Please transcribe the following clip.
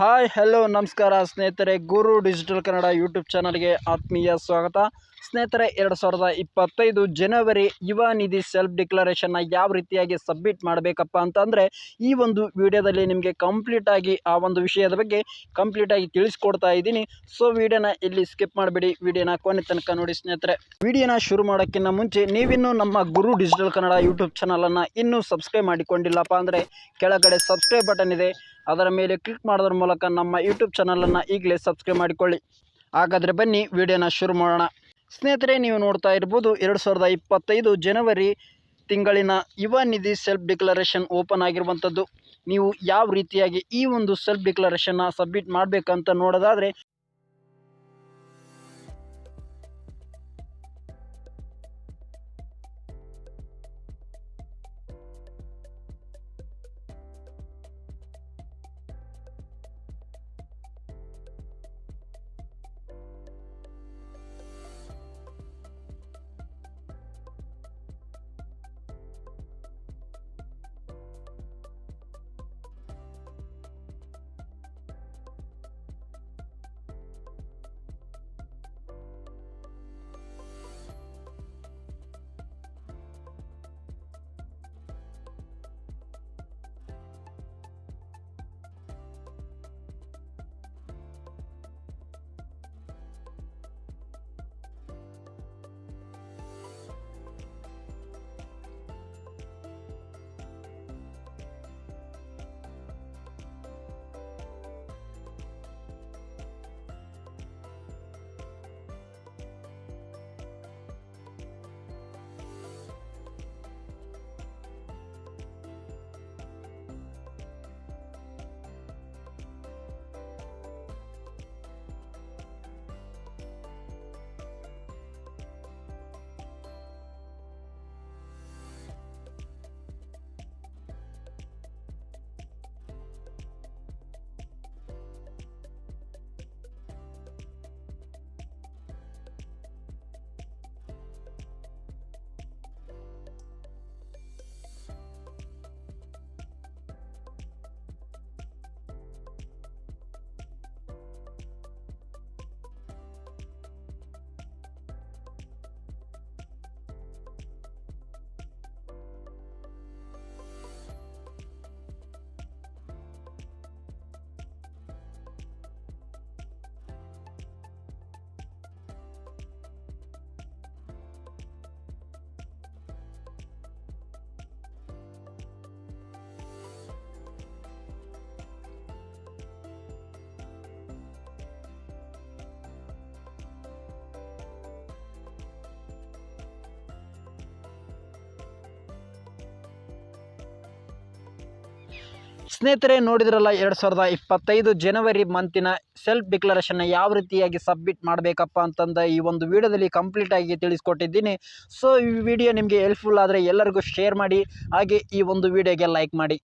Hi hello ನಮಸ್ಕಾರ ಸ್ನೇಹಿತರೆ, ಗುರು digital Kannada YouTube ಚಾನಲ್ಗೆ ಆತ್ಮೀಯ ಸ್ವಾಗತ. ಸ್ನೇಹಿತರೆ, ಎರಡು ಸಾವಿರದ ಇಪ್ಪತ್ತೈದು ಜನವರಿ ಯುವ ನಿಧಿ ಸೆಲ್ಫ್ ಡಿಕ್ಲರೇಷನ್ನ ಯಾವ ರೀತಿಯಾಗಿ ಸಬ್ಮಿಟ್ ಮಾಡಬೇಕಪ್ಪ ಅಂತಂದರೆ, ಈ ಒಂದು ವಿಡಿಯೋದಲ್ಲಿ ನಿಮಗೆ ಕಂಪ್ಲೀಟಾಗಿ ಆ ಒಂದು ವಿಷಯದ ಬಗ್ಗೆ ಕಂಪ್ಲೀಟಾಗಿ ತಿಳಿಸ್ಕೊಡ್ತಾ ಇದ್ದೀನಿ. ಸೊ ವಿಡಿಯೋನ ಇಲ್ಲಿ ಸ್ಕಿಪ್ ಮಾಡಿಬಿಡಿ. ವಿಡಿಯೋನ ಕೊನೆ ತನಕ ನೋಡಿ ಸ್ನೇಹಿತರೆ. ವಿಡಿಯೋನ ಶುರು ಮಾಡೋಕ್ಕಿಂತ ಮುಂಚೆ ನೀವಿನ್ನೂ ನಮ್ಮ ಗುರು ಡಿಜಿಟಲ್ ಕನ್ನಡ ಯೂಟ್ಯೂಬ್ ಚಾನಲನ್ನು ಇನ್ನೂ ಸಬ್ಸ್ಕ್ರೈಬ್ ಮಾಡಿಕೊಂಡಿಲ್ಲಪ್ಪ ಅಂದರೆ, ಕೆಳಗಡೆ ಸಬ್ಸ್ಕ್ರೈಬ್ ಬಟನ್ ಇದೆ. ಅದರ ಮೇಲೆ ಕ್ಲಿಕ್ ಮಾಡೋದ್ರ ಮೂಲಕ ನಮ್ಮ ಯೂಟ್ಯೂಬ್ ಚಾನಲನ್ನು ಈಗಲೇ ಸಬ್ಸ್ಕ್ರೈಬ್ ಮಾಡಿಕೊಳ್ಳಿ. ಹಾಗಾದರೆ ಬನ್ನಿ, ವಿಡಿಯೋನ ಶುರು ಮಾಡೋಣ. ಸ್ನೇಹಿತರೆ, ನೀವು ನೋಡ್ತಾ ಇರ್ಬೋದು, ಎರಡು ಸಾವಿರದ ಇಪ್ಪತ್ತೈದು ಜನವರಿ ತಿಂಗಳಿನ ಯುವ ನಿಧಿ ಸೆಲ್ಫ್ ಡಿಕ್ಲರೇಷನ್ ಓಪನ್ ಆಗಿರುವಂಥದ್ದು ನೀವು ಯಾವ ರೀತಿಯಾಗಿ ಈ ಒಂದು ಸೆಲ್ಫ್ ಡಿಕ್ಲರೇಷನ್ನ ಸಬ್ಮಿಟ್ ಮಾಡಬೇಕಂತ ನೋಡೋದಾದರೆ ಸ್ನೇಹಿತರೆ, ನೋಡಿದ್ರಲ್ಲ, ಎರಡು ಸಾವಿರದ ಇಪ್ಪತ್ತೈದು ಜನವರಿ ಮಂತಿನ ಸೆಲ್ಫ್ ಡಿಕ್ಲರೇಷನ್ನ ಯಾವ ರೀತಿಯಾಗಿ ಸಬ್ಮಿಟ್ ಮಾಡಬೇಕಪ್ಪ ಅಂತಂದ ಈ ಒಂದು ವಿಡಿಯೋದಲ್ಲಿ ಕಂಪ್ಲೀಟಾಗಿ ತಿಳಿಸ್ಕೊಟ್ಟಿದ್ದೀನಿ. ಸೊ ಈ ವಿಡಿಯೋ ನಿಮಗೆ ಹೆಲ್ಪ್ಫುಲ್ ಆದರೆ ಎಲ್ಲರಿಗೂ ಶೇರ್ ಮಾಡಿ, ಹಾಗೆ ಈ ಒಂದು ವಿಡಿಯೋಗೆ ಲೈಕ್ ಮಾಡಿ.